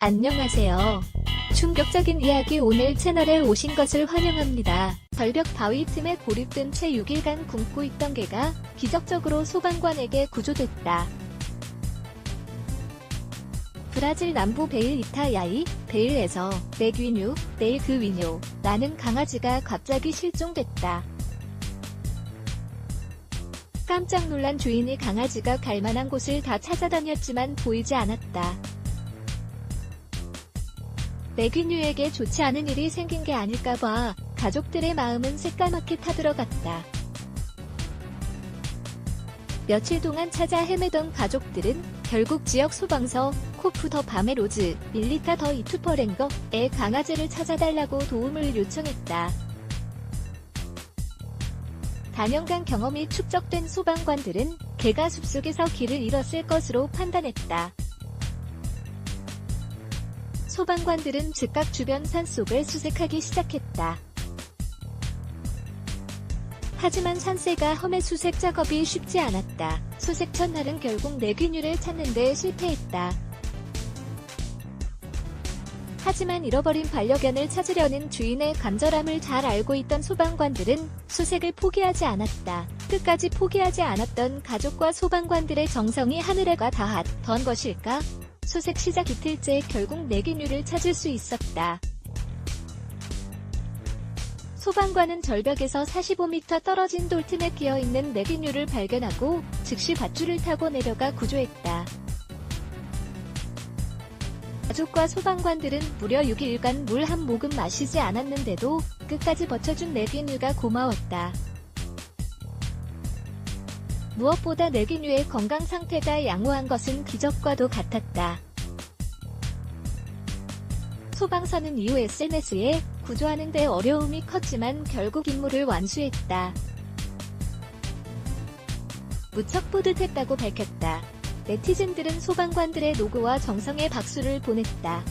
안녕하세요. 충격적인 이야기 오늘 채널에 오신 것을 환영합니다. 절벽 바위 틈에 고립된 채 6일간 굶고 있던 개가 기적적으로 소방관에게 구조됐다. 브라질 남부 베일 이타야이, 베일에서 맥위뉴, 내일 그 위뇨, 라는 강아지가 갑자기 실종됐다. 깜짝 놀란 주인이 강아지가 갈 만한 곳을 다 찾아다녔지만 보이지 않았다. 맥위뉴에게 좋지 않은 일이 생긴 게 아닐까 봐 가족들의 마음은 새까맣게 타들어갔다. 며칠 동안 찾아 헤매던 가족들은 결국 지역 소방서 코프 더 바메로즈 밀리타 더 이투퍼랭거의 강아지를 찾아달라고 도움을 요청했다. 단연간 경험이 축적된 소방관들은 개가 숲속에서 길을 잃었을 것으로 판단했다. 소방관들은 즉각 주변 산속을 수색하기 시작했다. 하지만 산세가 험해 수색 작업이 쉽지 않았다. 수색 첫날은 결국 내귀뉴를 찾는 데 실패했다. 하지만 잃어버린 반려견을 찾으려는 주인의 간절함을 잘 알고 있던 소방관들은 수색을 포기하지 않았다. 끝까지 포기하지 않았던 가족과 소방관들의 정성이 하늘에 가 닿았던 것일까? 수색 시작 이틀째 결국 내귀뉴를 찾을 수 있었다. 소방관은 절벽에서 45m 떨어진 돌틈에 끼어있는 내귀뉴를 발견하고 즉시 밧줄을 타고 내려가 구조했다. 가족과 소방관들은 무려 6일간 물 한 모금 마시지 않았는데도 끝까지 버텨준 내귀뉴가 고마웠다. 무엇보다 내귀뉴의 건강 상태가 양호한 것은 기적과도 같았다. 소방서는 이후 SNS에 구조하는 데 어려움이 컸지만 결국 임무를 완수했다. 무척 뿌듯했다고 밝혔다. 네티즌들은 소방관들의 노고와 정성에 박수를 보냈다.